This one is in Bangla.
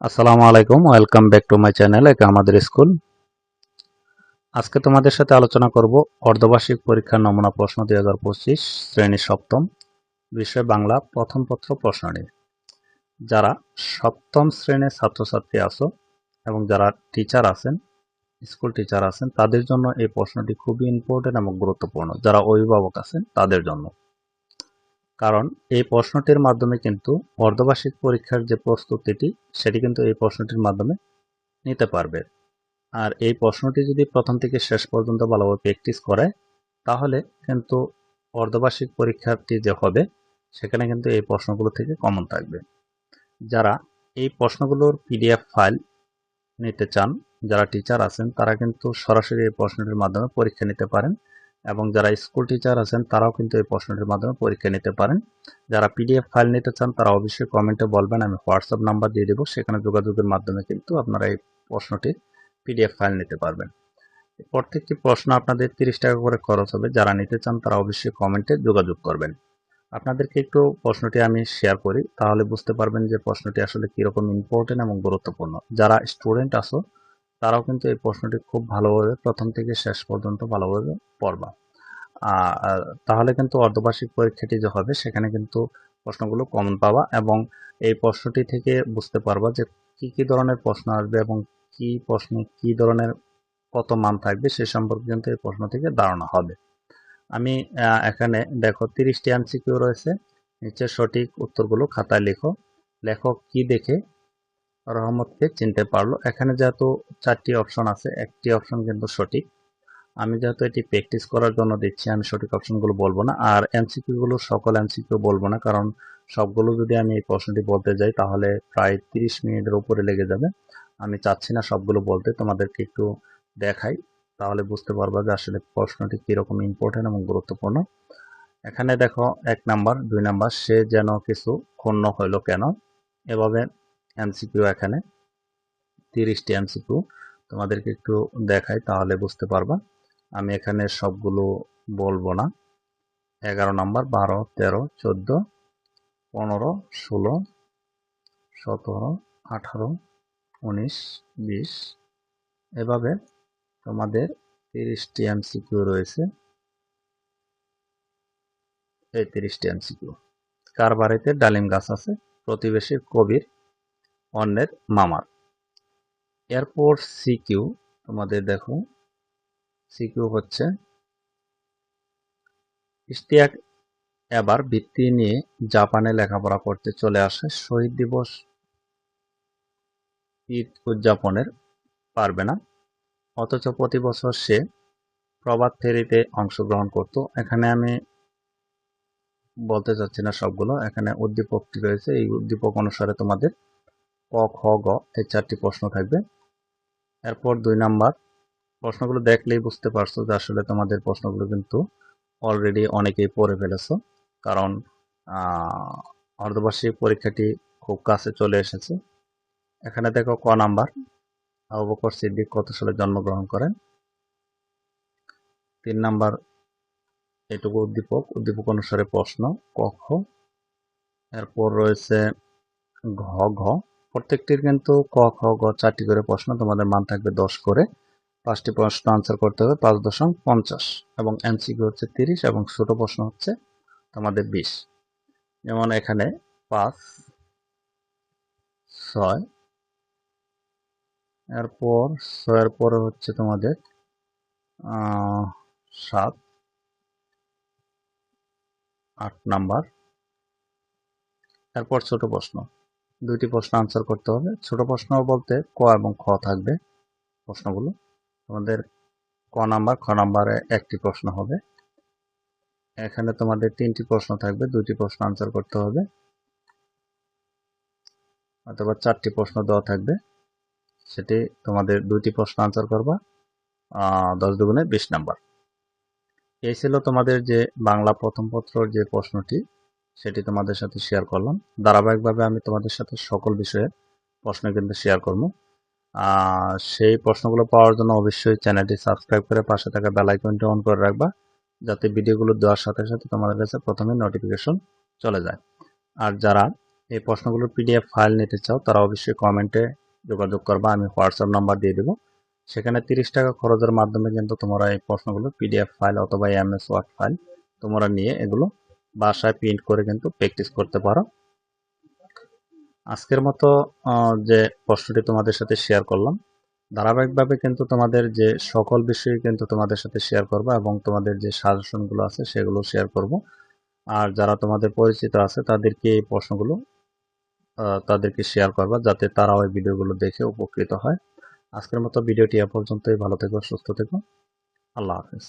আসসালামু আলাইকুম, welcome back to my channel একে আমাদের স্কুল। আজকে তোমাদের সাথে আলোচনা করব অর্ধবার্ষিক পরীক্ষার নমুনা প্রশ্ন দুই হাজার পঁচিশ, শ্রেণি সপ্তম, বিষয় বাংলা, প্রথম পত্র প্রশ্ন নিয়ে। যারা সপ্তম শ্রেণির ছাত্রছাত্রী আছো এবং যারা টিচার আছেন স্কুল টিচার আছেন, তাদের জন্য এই প্রশ্নটি খুবই ইম্পর্টেন্ট এবং গুরুত্বপূর্ণ। যারা অভিভাবক আছেন, তাদের জন্য। কারণ এই প্রশ্নটির মাধ্যমে কিন্তু অর্ধবার্ষিক পরীক্ষার যে প্রস্তুতিটি, সেটি কিন্তু এই প্রশ্নটির মাধ্যমে নিতে পারবে। আর এই প্রশ্নটি যদি প্রথম থেকে শেষ পর্যন্ত ভালোভাবে প্র্যাকটিস করে তাহলে কিন্তু অর্ধবার্ষিক পরীক্ষাটি যে হবে, সেখানে কিন্তু এই প্রশ্নগুলো থেকে কমন থাকবে। যারা এই প্রশ্নগুলোর পিডিএফ ফাইল নিতে চান, যারা টিচার আছেন, তারা কিন্তু সরাসরি এই প্রশ্নটির মাধ্যমে পরীক্ষা নিতে পারেন। এবং যারা স্কুল টিচার আছেন, তারাও কিন্তু এই প্রশ্নটির মাধ্যমে পরীক্ষা নিতে পারেন। যারা পিডিএফ ফাইল নিতে চান, তারা অবশ্যই কমেন্টে বলবেন, আমি হোয়াটসঅ্যাপ নাম্বার দিয়ে দেবো। সেখানে যোগাযোগের মাধ্যমে কিন্তু আপনারা এই প্রশ্নটির পিডিএফ ফাইল নিতে পারবেন। প্রত্যেকটি প্রশ্ন আপনাদের তিরিশ টাকা করে খরচ হবে। যারা নিতে চান, তারা অবশ্যই কমেন্টে যোগাযোগ করবেন। আপনাদেরকে একটু প্রশ্নটি আমি শেয়ার করি, তাহলে বুঝতে পারবেন যে প্রশ্নটি আসলে কীরকম ইম্পর্টেন্ট এবং গুরুত্বপূর্ণ। যারা স্টুডেন্ট আসো তারাও কিন্তু এই প্রশ্নটি খুব ভালোভাবে প্রথম থেকে শেষ পর্যন্ত ভালোভাবে পড়বা। তাহলে কিন্তু অর্ধবার্ষিক পরীক্ষাটি যে হবে, সেখানে কিন্তু প্রশ্নগুলো কমন পাবা এবং এই প্রশ্নটি থেকে বুঝতে পারবা যে কি কি ধরনের প্রশ্ন আসবে এবং কি প্রশ্নে, কি ধরনের কত মান থাকবে, সে সম্পর্কে কিন্তু এই প্রশ্ন থেকে ধারণা হবে। আমি এখানে দেখো তিরিশটি এমসিকিউ রয়েছে, নিচে সঠিক উত্তরগুলো খাতায় লেখো। লেখক কি দেখে রহমতকে চিনতে পারল। এখানে যেহেতু চারটি অপশন আছে, একটি অপশন কিন্তু সঠিক। আমি যেহেতু এটি প্র্যাকটিস করার জন্য দিচ্ছি, আমি সঠিক অপশনগুলো বলব না। আর এমসিকিউ গুলো সকল এমসিকিউ বলব না, কারণ সবগুলো যদি আমি এই প্রশ্নটি বলতে যাই, তাহলে প্রায় তিরিশ মিনিটের উপরে লেগে যাবে। আমি চাচ্ছি না সবগুলো বলতে, তোমাদেরকে একটু দেখাই, তাহলে বুঝতে পারবা যে আসলে প্রশ্নটি কীরকম ইম্পর্টেন্ট এবং গুরুত্বপূর্ণ। এখানে দেখো, এক নাম্বার, দুই নাম্বার, সে যেন কিছু ক্ষুণ্ণ হইল কেন? এভাবে এমসিকিউ এখানে তিরিশটি এমসিকিউ তোমাদেরকে একটু দেখাই, তাহলে বুঝতে পারবা। আমি এখানে সবগুলো বলব না। এগারো নাম্বার, বারো, তেরো, চোদ্দ, পনেরো, ষোলো, সতেরো, আঠারো, উনিশ, বিশ। এভাবে তোমাদের তিরিশটি এমসিকিউ রয়েছে। এই তিরিশটি এমসিকিউ। কার বাড়িতে ডালিম গাছ আছে? প্রতিবেশীর কবির অন্যের মামার। এরপর সিকিউ, তোমাদের দেখো। সিকিউ হচ্ছে। ইশতিয়াক এবার বৃত্তি নিয়ে জাপানে লেখাপড়া করতে চলে আসে। শহীদ দিবস ঈদ উদযাপনের পারবে না। অথচ প্রতি বছর সে প্রবাদ ফেরিতে অংশগ্রহণ করত। এখানে আমি বলতে চাচ্ছি না সবগুলো। এখানে উদ্দীপকটি রয়েছে? এই উদ্দীপক অনুসারে তোমাদের ক, খ, গ, এই চারটি প্রশ্ন থাকবে। এরপর দুই নাম্বার প্রশ্নগুলো দেখলেই বুঝতে পারছ যে আসলে তোমাদের প্রশ্নগুলো কিন্তু অলরেডি অনেকেই পড়ে ফেলেছো। কারণ অর্ধবার্ষিক পরীক্ষাটি খুব কাছে চলে এসেছে। এখানে দেখো ক নাম্বার। আবু সিদ্দিক কত সালে জন্মগ্রহণ করেন? তিন নাম্বার। এটুকু উদ্দীপক। উদ্দীপক অনুসারে প্রশ্ন, ক, খ। এরপর রয়েছে ঘ ঘ। প্রত্যেকটির কিন্তু ক, খ গ চারটি করে প্রশ্ন। তোমাদের মান থাকবে দশ করে। পাঁচটি প্রশ্ন আনসার করতে হবে, পাঁচ দশম পঞ্চাশ। এবং এমসিকিউ হচ্ছে তিরিশ এবং ছোট প্রশ্ন হচ্ছে তোমাদের বিশ। যেমন এখানে পাঁচ, ছয়, এরপর ছয়ের পরে হচ্ছে তোমাদের সাত, আট নাম্বার। এরপর ছোট প্রশ্ন। দুইটি প্রশ্ন আনসার করতে হবে। ছোট প্রশ্ন বলতে ক এবং খ থাকবে প্রশ্নগুলো। তোমাদের ক নাম্বার, খ নাম্বারে একটি প্রশ্ন হবে। এখানে তোমাদের তিনটি প্রশ্ন থাকবে, দুটি প্রশ্ন আনসার করতে হবে। অথবা চারটি প্রশ্ন দেওয়া থাকবে, সেটি তোমাদের দুইটি প্রশ্ন আনসার করবা দশ দুগুণে বিশ নাম্বার। এই ছিল তোমাদের যে বাংলা প্রথম পত্রর যে প্রশ্নটি, সেটি তোমাদের সাথে শেয়ার করলাম। ধারাবাহিকভাবে আমি তোমাদের সাথে সকল বিষয়ে প্রশ্ন কিন্তু শেয়ার করব। সেই প্রশ্নগুলো পাওয়ার জন্য অবশ্যই চ্যানেলটি সাবস্ক্রাইব করে পাশে থাকা বেল আইকনটি অন করে রাখবা, যাতে ভিডিওগুলো দেওয়ার সাথে সাথে তোমাদের কাছে প্রথমে নোটিফিকেশন চলে যায়। আর যারা এই প্রশ্নগুলোর পিডিএফ ফাইল নিতে চাও, তারা অবশ্যই কমেন্টে যোগাযোগ করবা, আমি হোয়াটসঅ্যাপ নাম্বার দিয়ে দেবো। সেখানে তিরিশ টাকা খরচের মাধ্যমে কিন্তু তোমরা এই প্রশ্নগুলো পিডিএফ ফাইল অথবা এমএস ওয়ার্ড ফাইল তোমরা নিয়ে এগুলো বাসায় প্রিন্ট করে কিন্তু প্র্যাকটিস করতে পারো। আজকের মতো যে প্রশ্নটি তোমাদের সাথে শেয়ার করলাম, ধারাবাহিকভাবে কিন্তু তোমাদের যে সকল বিষয়ে কিন্তু তোমাদের সাথে শেয়ার করব এবং তোমাদের যে সাজেশনগুলো আছে সেগুলো শেয়ার করব। আর যারা তোমাদের পরিচিত আছে, তাদেরকে এই প্রশ্নগুলো তাদেরকে শেয়ার করবা যাতে তারা ওই ভিডিওগুলো দেখে উপকৃত হয়। আজকের মতো ভিডিওটি এ পর্যন্তই। ভালো থেকো, সুস্থ থেকো। আল্লাহ হাফেজ।